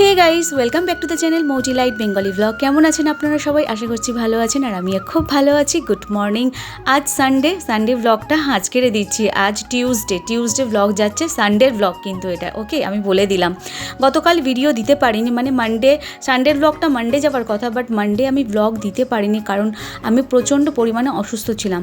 Hey guys welcome back to the channel Mouji light Bengali blog কেমন আছেন আপনারা সবাই? আশা করছি ভালো আছেন আর আমি খুব ভালো আছি। গুড মর্নিং আজ সানডে সানডে ব্লগটা আজকেরে দিচ্ছি। আজ টিউসডে টিউসডে ব্লগ যাচ্ছে সানডের ব্লগ কিন্তু এটা ওকে আমি বলে দিলাম। গতকাল ভিডিও দিতে পারিনি মানে মানডে সানডের ব্লগটা মানডে যাওয়ার কথা বাট মানডে আমি ব্লগ দিতে পারিনি কারণ আমি প্রচণ্ড পরিমাণে অসুস্থ ছিলাম।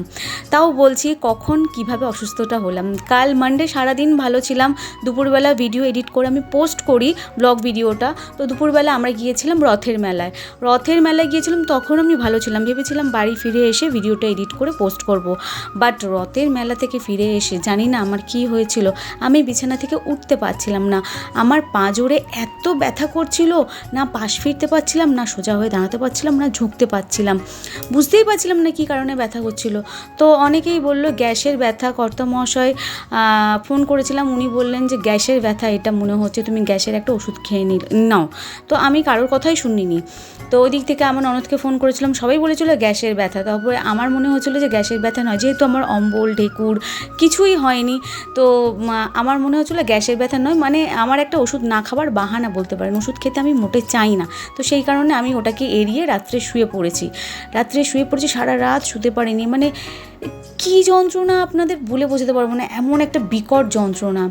তাও বলছি কখন কীভাবে অসুস্থটা হলাম। কাল মানডে সারাদিন ভালো ছিলাম। দুপুরবেলা ভিডিও এডিট করে আমি পোস্ট করি ব্লগ ভিডিওটা তো দুপুরবেলা আমরা গিয়েছিলাম রথের মেলায়। রথের মেলায় গিয়েছিলাম, তখন আমি ভালো ছিলাম। ভেবেছিলাম বাড়ি ফিরে এসে ভিডিওটা এডিট করে পোস্ট করব। বাট রথের মেলা থেকে ফিরে এসে জানি না আমার কি হয়েছিল। আমি বিছানা থেকে উঠতে পারছিলাম না। আমার পাঁজরে এত ব্যথা করছিল, না পাশ ফিরতে পারছিলাম, না সোজা হয়ে দাঁড়াতে পারছিলাম, না ঝুঁকতে পারছিলাম। বুঝতেই পারছিলাম না কী কারণে ব্যথা করছিল। তো অনেকেই বলল, গ্যাসের ব্যথা কর্তা মহাশয় ফোন করেছিলাম, উনি বললেন যে, গ্যাসের ব্যথা, এটা মনে হচ্ছে তুমি গ্যাসের একটা ওষুধ খেয়ে নাও। তো আমি কারোর কথাই শুনিনি। তো ওই দিক থেকে আমার ননদকে ফোন করেছিলাম, সবাই বলেছিল গ্যাসের ব্যথা। তারপরে আমার মনে হচ্ছিল যে গ্যাসের ব্যথা নয়, যেহেতু আমার অম্বল, ঢেকুর কিছুই হয়নি। তো আমার মনে হচ্ছিল গ্যাসের ব্যথা নয় মানে আমার একটা ওষুধ না খাবার বাহানা বলতে পারেন। ওষুধ খেতে আমি মোটে চাই না। তো সেই কারণে আমি ওটাকে এড়িয়ে রাত্রে শুয়ে পড়েছি। রাত্রে শুয়ে পড়েছি, সারা রাত শুতে পারিনি। মানে কি যন্ত্রণা আপনাদের বলে বোঝাতে পারব না, এমন একটা বিকট যন্ত্রণা।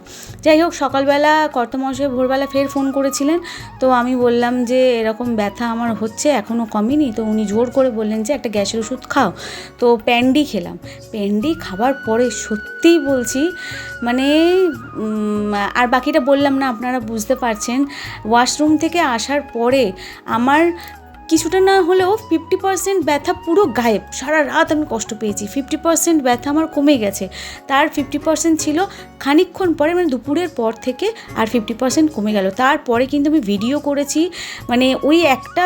যাই হোক, সকালবেলা কর্তমশাই ভোরবেলা ফের ফোন করেছিলেন, তো আমি বললাম যে এরকম ব্যথা আমার হচ্ছে এখনও কমেনি, তো উনি জোর করে বললেন যে একটা গ্যাসের ওষুধ খাও। তো প্যান্ডি খেলাম। প্যান্ডি খাবার পরে সত্যিই বলছি মানে আর বাকিটা বললাম না, আপনারা বুঝতে পারছেন, ওয়াশরুম থেকে আসার পরে আমার কিছুটা না হলেও ফিফটি পার্সেন্ট ব্যথা পুরো গায়েব। সারা রাত আমি কষ্ট পেয়েছি। ফিফটি পার্সেন্ট ব্যথা আমার কমে গেছে। তার ফিফটি পার্সেন্ট ছিল খানিকক্ষণ পরে মানে দুপুরের পর থেকে আর ফিফটি পার্সেন্ট কমে গেল। তারপরে কিন্তু আমি ভিডিও করেছি মানে ওই একটা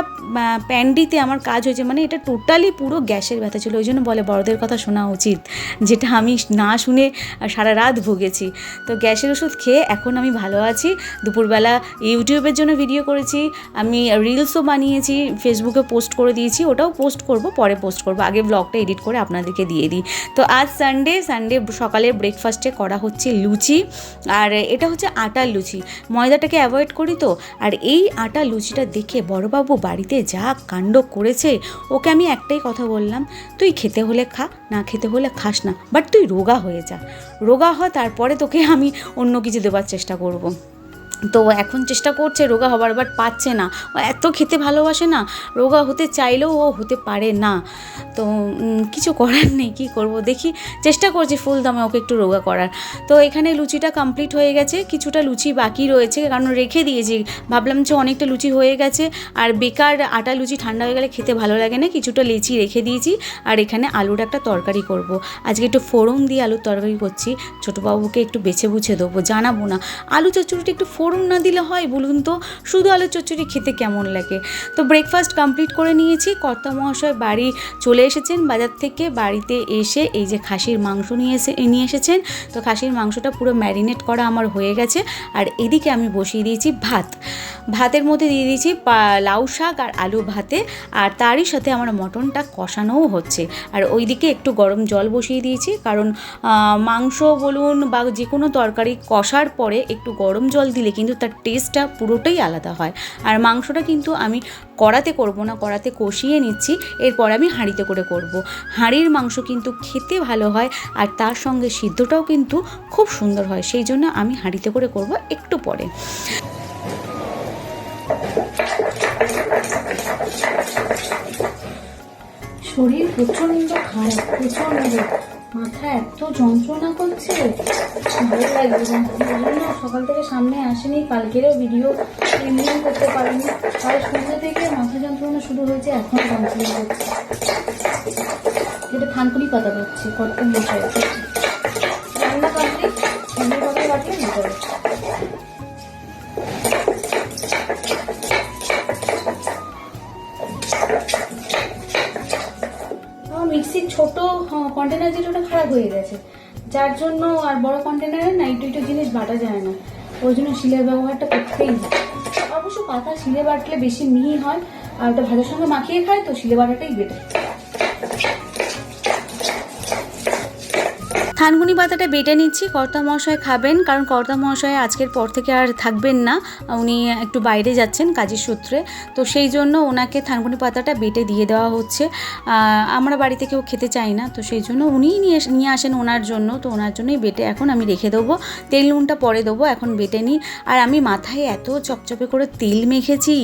প্যান্ডিতে আমার কাজ হয়েছে মানে এটা টোটালি পুরো গ্যাসের ব্যথা ছিল। ওই জন্য বলে, বড়দের কথা শোনা উচিত, যেটা আমি না শুনে সারা রাত ভুগেছি। তো গ্যাসের ওষুধ খেয়ে এখন আমি ভালো আছি। দুপুরবেলা ইউটিউবের জন্য ভিডিও করেছি। আমি রিলসও বানিয়েছি ফেসবুকে পোস্ট করে দিয়েছি, ওটাও পোস্ট করব, পরে পোস্ট করব। আগে ব্লগটা এডিট করে আপনাদেরকে দিয়ে দিই। তো আজ সানডে সানডে সকালের ব্রেকফাস্টে করা হচ্ছে লুচি, আর এটা হচ্ছে আটার লুচি। ময়দাটাকে অ্যাভয়েড করি তো, আর এই আটা লুচিটা দেখে বড়বাবু বাড়িতে যা কাণ্ড করেছে, ওকে আমি একটাই কথা বললাম, তুই খেতে হলে খা, না খেতে হলে খাস না বাট তুই রোগা হয়ে যা। রোগা হ, তারপরে তোকে আমি অন্য কিছু দেওয়ার চেষ্টা করব। তো এখন চেষ্টা করছে, রোগা হবার বাট পাচ্ছে না। ও এত খেতে ভালোবাসে না, রোগা হতে চাইলেও ও হতে পারে না। তো কিছু করার নেই, কী করব? দেখি, চেষ্টা করছি ফুল দামে ওকে একটু রোগা করার। তো এখানে লুচিটা কমপ্লিট হয়ে গেছে, কিছুটা লুচি বাকি রয়েছে, কারণ রেখে দিয়েছি। ভাবলাম যে অনেকটা লুচি হয়ে গেছে, আর বেকার আটা লুচি ঠান্ডা হয়ে গেলে খেতে ভালো লাগে না, কিছুটা লেচি রেখে দিয়েছি, আর এখানে আলুর একটা তরকারি করব। আজকে একটু ফোড়ন দিয়ে আলুর তরকারি করছি, ছোটোবাবুকে একটু বেছে বুছে দেবো, জানাব না। আলু চচ্চড়িটা একটু ফোড়ন না দিলে হয় বলুন তো? শুধু আলু চচ্চড়ি খেতে কেমন লাগে? তো ব্রেকফাস্ট কমপ্লিট করে নিয়েছি। কর্তা মহাশয় বাড়ি চলে এসেছেন, বাজার থেকে বাড়িতে এসে এই যে খাসির মাংস নিয়ে এসে নিয়ে এসেছেন। তো খাসির মাংসটা পুরো ম্যারিনেট করা আমার হয়ে গেছে। আর এদিকে আমি বসিয়ে দিয়েছি ভাত। ভাতের মধ্যে দিয়ে দিয়েছি লাউ শাক আর আলু ভাতে। আর তারই সাথে আমার মটনটা কষানোও হচ্ছে। আর ওইদিকে একটু গরম জল বসিয়ে দিয়েছি। কারণ মাংস বলুন বা যে কোনো তরকারি কষার পরে একটু গরম জল দিলে কিন্তু তার টেস্টটা পুরোটাই আলাদা হয়। আর মাংসটা কিন্তু আমি কড়াতে করব না, কড়াতে কষিয়ে নিচ্ছি, এরপর আমি হাঁড়িতে করে করব। হাঁড়ির মাংস কিন্তু খেতে ভালো হয় আর তার সঙ্গে সিদ্ধটাও কিন্তু খুব সুন্দর হয়, সেই জন্য আমি হাঁড়িতে করে করব একটু পরে। শরীর প্রচণ্ড খারাপ, প্রচণ্ড। মাথা এত যন্ত্রণা করছে। ভালো লাগছে জন্য সকাল থেকে সামনে আসেনি কালকেরও ভিডিও প্রিমিয়াম করতে পারিনি। কাল সন্ধ্যে থেকে মাথা যন্ত্রণা শুরু হয়েছে, এখন যন্ত্রণা করছে। যেটা থানকুনি পাতা পাচ্ছে মশাই মিক্সির ছোট কন্টেনার যেটা ওটা খারাপ হয়ে গেছে, যার জন্য আর বড় কন্টেনারে না একটু একটু জিনিস বাটা যায় না। ওই জন্য শিলের ব্যবহারটা করতেই হয়। অবশ্য পাতা শিলে বাটলে বেশি মিহি হয়, আর ওটা ভাজার সঙ্গে মাখিয়ে খায়, তো শিলে বাটাটাই বেটার থানকুনি পাতাটা বেটে নিচ্ছি। কর্তা মহাশয় খাবেন, কারণ কর্তা মহাশয় আজকের পর থেকে আর থাকবেন না। উনি একটু বাইরে যাচ্ছেন কাজের সূত্রে। তো সেই জন্য ওনাকে থানকুনি পাতাটা বেটে দিয়ে দেওয়া হচ্ছে। আমরা বাড়িতে কেউ খেতে চাই না, তো সেই জন্য উনিই নিয়ে নিয়ে আসেন ওনার জন্য। তো ওনার জন্যই বেটে এখন আমি রেখে দেবো। তেল নুনটা পরে দেবো, এখন বেটে নিই। আর আমি মাথায় এত চপচপে করে তেল মেখেছি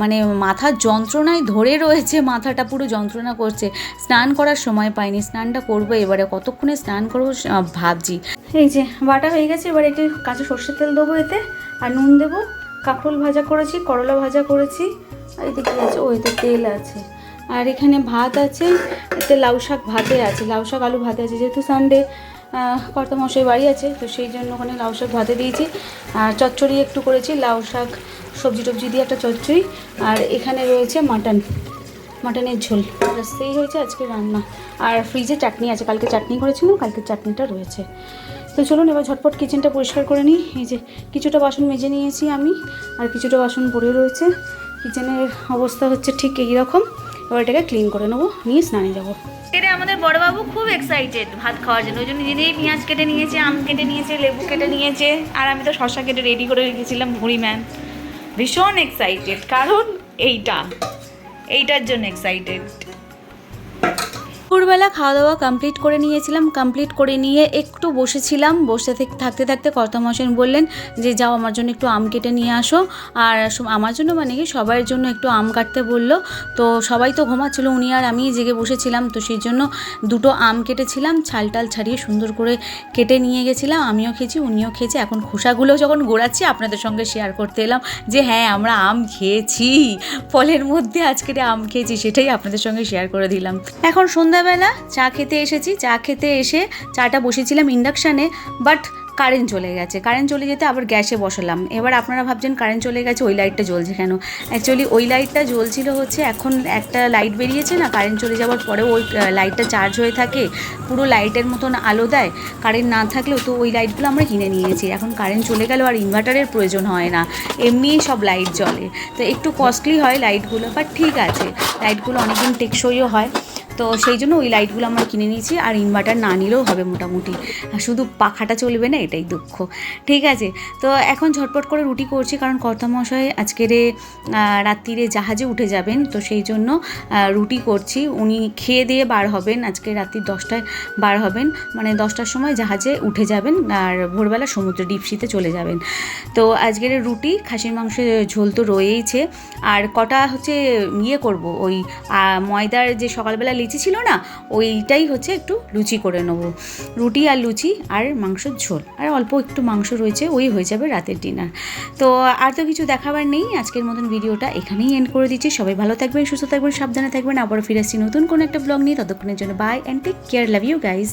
মানে মাথার যন্ত্রণায় ধরে রয়েছে, মাথাটা পুরো যন্ত্রণা করছে। স্নান করার সময় পাইনি, স্নানটা করব এবারে। কতক্ষণে স্নান করব ভাবছি এই যে, বাটা হয়ে গেছে, এবার একটু কাঁচা সর্ষের তেল দেবো এতে, আর নুন দেবো। কাঁকরোল ভাজা করেছি, করলা ভাজা করেছি, আর এতে কী আছে, ও, এতে তেল আছে। আর এখানে ভাত আছে, এতে লাউ শাক ভাতে আছে, লাউ শাক, আলু ভাতে আছে, যেহেতু সানডে কর্তা মশাই বাড়ি আছে, তো সেই জন্য ওখানে লাউ শাক ভাতে দিয়েছি। আর চচ্চড়ি একটু করেছি, লাউ শাক, সবজি টবজি দিয়ে একটা চচ্চড়ি, আর এখানে রয়েছে মাটন। মাটনের ঝোল। সেই হয়েছে আজকে রান্না। আর ফ্রিজে চাটনি আছে, কালকে চাটনি করেছিলাম কালকে চাটনিটা রয়েছে। তো চলুন এবার ঝটপট কিচেনটা পরিষ্কার করে নিই। এই যে কিছুটা বাসন মেজে নিয়েছি আমি, আর কিছুটা বাসন পড়ে রয়েছে। কিচেনের অবস্থা হচ্ছে ঠিক এই রকম। এবার এটাকে ক্লিন করে নেব, নিয়ে স্নানে যাব। এটা আমাদের বড়বাবু খুব এক্সাইটেড ভাত খাওয়ার জন্য। ওই জন্য নিজেই পেঁয়াজ কেটে নিয়েছে, আম কেটে নিয়েছে, লেবু কেটে নিয়েছে, আর আমি তো শশা কেটে রেডি করে রেখেছিলাম ভুড়ি ম্যান ভীষণ এক্সাইটেড কারণ এইটা। এইটার জন্য এক্সাইটেড দুপুরবেলা খাওয়া দাওয়া কমপ্লিট করে নিয়েছিলাম কমপ্লিট করে নিয়ে একটু বসেছিলাম। বসে থেকে থাকতে থাকতে কর্তামশাই বললেন যে, যাও আমার জন্য একটু আম কেটে নিয়ে আসো। আর আমার জন্য মানে কি সবার জন্য একটু আম কাটতে বলল। তো সবাই তো ঘুমাচ্ছিল, উনি আর আমি জেগে বসেছিলাম। তো সেই জন্য দুটো আম কেটেছিলাম, ছাল টাল ছাড়িয়ে সুন্দর করে কেটে নিয়ে গেছিলাম। আমিও খেয়েছি, উনিও খেয়েছে। এখন খোসাগুলো যখন গোড়াচ্ছি, আপনাদের সঙ্গে শেয়ার করতে এলাম যে হ্যাঁ আমরা আম খেয়েছি। ফলের মধ্যে আজকের আম খেয়েছি, সেটাই আপনাদের সঙ্গে শেয়ার করে দিলাম। এখন সন্ধ্যাবেলা চা খেতে এসেছি, চা খেতে এসে চাটা বসেছিলাম ইন্ডাকশানে বাট কারেন্ট চলে গেছে। কারেন্ট চলে যেতে আবার গ্যাসে বসালাম। এবার আপনারা ভাবছেন কারেন্ট চলে গেছে, ওই লাইটটা জ্বলছে কেন? অ্যাকচুয়ালি ওই লাইটটা জ্বলছিল হচ্ছে এখন একটা লাইট বেরিয়েছে না কারেন্ট চলে যাওয়ার পরে ওই লাইটটা চার্জ হয়ে থাকে, পুরো লাইটের মতন আলো দেয়। কারেন্ট না থাকলেও তো ওই লাইটগুলো আমরা কিনে নিয়েছি। এখন কারেন্ট চলে গেল আর ইনভার্টারের প্রয়োজন হয় না। এমনিই সব লাইট জ্বলে। তো একটু কস্টলি হয় লাইটগুলো বাট ঠিক আছে। লাইটগুলো অনেকদিন টেকসইও হয়। তো সেই জন্য ওই লাইটগুলো আমরা কিনে নিয়েছি আর ইনভার্টার না নিলেও হবে মোটামুটি। শুধু পাখাটা চলবে না, এটাই দুঃখ। ঠিক আছে, তো এখন ঝটপট করে রুটি করছি কারণ কর্তামশাই আজকেরে রাত্রিরে জাহাজে উঠে যাবেন, তো সেই জন্য রুটি করছি। উনি খেয়ে দিয়ে বার হবেন, আজকে রাত্রি দশটায় বার হবেন মানে দশটার সময় জাহাজে উঠে যাবেন আর ভোরবেলা সমুদ্রে ডিপসিতে চলে যাবেন। তো আজকের রুটি, খাসির মাংসের ঝোল তো রয়েইছে। আর কটা হচ্ছে ইয়ে করব, ওই ময়দার যে সকালবেলা ছিল না, ওইটাই হচ্ছে একটু লুচি করে নেব। রুটি আর লুচি আর মাংসর ঝোল। আর অল্প একটু মাংস রয়েছে, ওই হয়ে যাবে রাতের ডিনার তো আর তো কিছু দেখাবার নেই, আজকের মতন ভিডিওটা এখানেই এন্ড করে দিচ্ছি। সবাই ভালো থাকবেন, সুস্থ থাকবেন, সাবধানে থাকবেন। আবার ফিরে আসছি নতুন কোনো একটা ব্লগ নিয়ে। ততক্ষণের জন্য bye and take care love you guys